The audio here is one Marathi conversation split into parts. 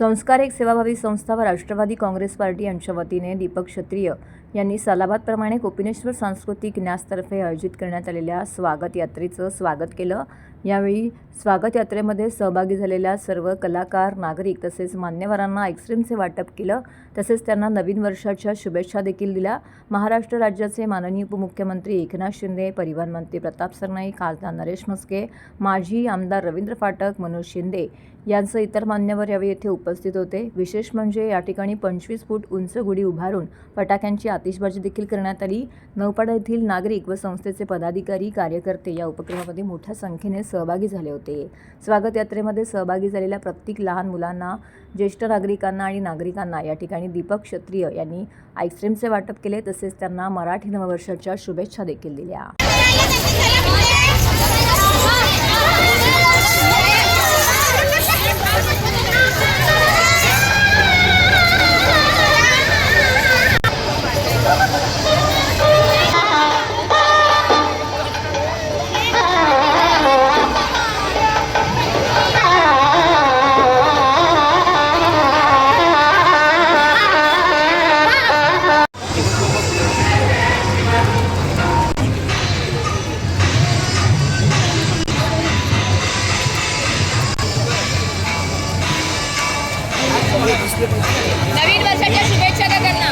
संस्कार एक सेवाभावी संस्था व राष्ट्रवादी काँग्रेस पार्टी यांच्या वतीने दीपक क्षत्रिय यांनी सलाबादप्रमाणे कोपिनेश्वर सांस्कृतिक न्यासतर्फे आयोजित करण्यात आलेल्या स्वागत यात्रेचं स्वागत केलं. यावेळी स्वागत यात्रेमध्ये सहभागी झालेल्या सर्व कलाकार नागरिक तसेच मान्यवरांना आईस्क्रीमचे वाटप केलं. तसेच त्यांना नवीन वर्षाच्या शुभेच्छा देखील दिल्या. महाराष्ट्र राज्याचे माननीय उपमुख्यमंत्री एकनाथ शिंदे परिवहन मंत्री प्रताप सरनाईक खासदार नरेश म्हस्के माजी आमदार रवींद्र फाटक मनोज शिंदे यांचं इतर मान्यवर यावेळी येथे उपस्थित होते. विशेष म्हणजे या ठिकाणी पंचवीस फूट उंच गुढी उभारून फटाक्यांची आतिषबाजी देखील करण्यात आली. नौपाडा येथील नागरिक व संस्थेचे पदाधिकारी कार्यकर्ते या उपक्रमामध्ये मोठ्या संख्येने सहभागी झाले होते. स्वागत यात्रेमध्ये सहभागी झालेल्या प्रत्येक लहान मुलांना ज्येष्ठ नागरिकांना आणि नागरिकांना या ठिकाणी दीपक क्षत्रिय यांनी आईस्क्रीमचे वाटप केले. तसेच त्यांना मराठी नववर्षाच्या शुभेच्छा देखील दिल्या. नवीन वर्षाच्या शुभेच्छा त्यांना.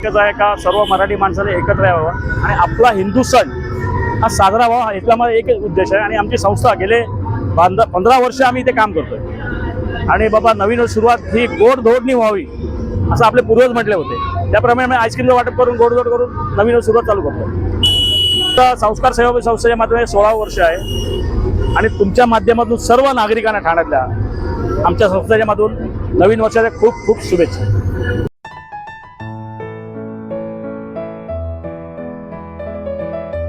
एकच आहे का? सर्व मराठी माणसाने एकत्र यावं आणि आपला हिंदू सण हा साजरा व्हावा याच्यामध्ये एकच उद्देश आहे. आणि आमची संस्था गेले बांध पंधरा वर्ष आम्ही इथे काम करतोय. आणि बाबा नवीन सुरुवात ही गोड धोडणी व्हावी असं आपले पूर्वज म्हटले होते. त्याप्रमाणे आम्ही आईस्क्रीमचं वाटप करून गोडधोड करून नवीन सुरुवात चालू करतो तर संस्कार सेवा संस्थेच्या माध्यमात सोळा वर्ष आहे. आणि तुमच्या माध्यमातून सर्व नागरिकांना ठाण्यातल्या आमच्या संस्थेच्या माध्यमातून नवीन वर्षाच्या खूप खूप शुभेच्छा.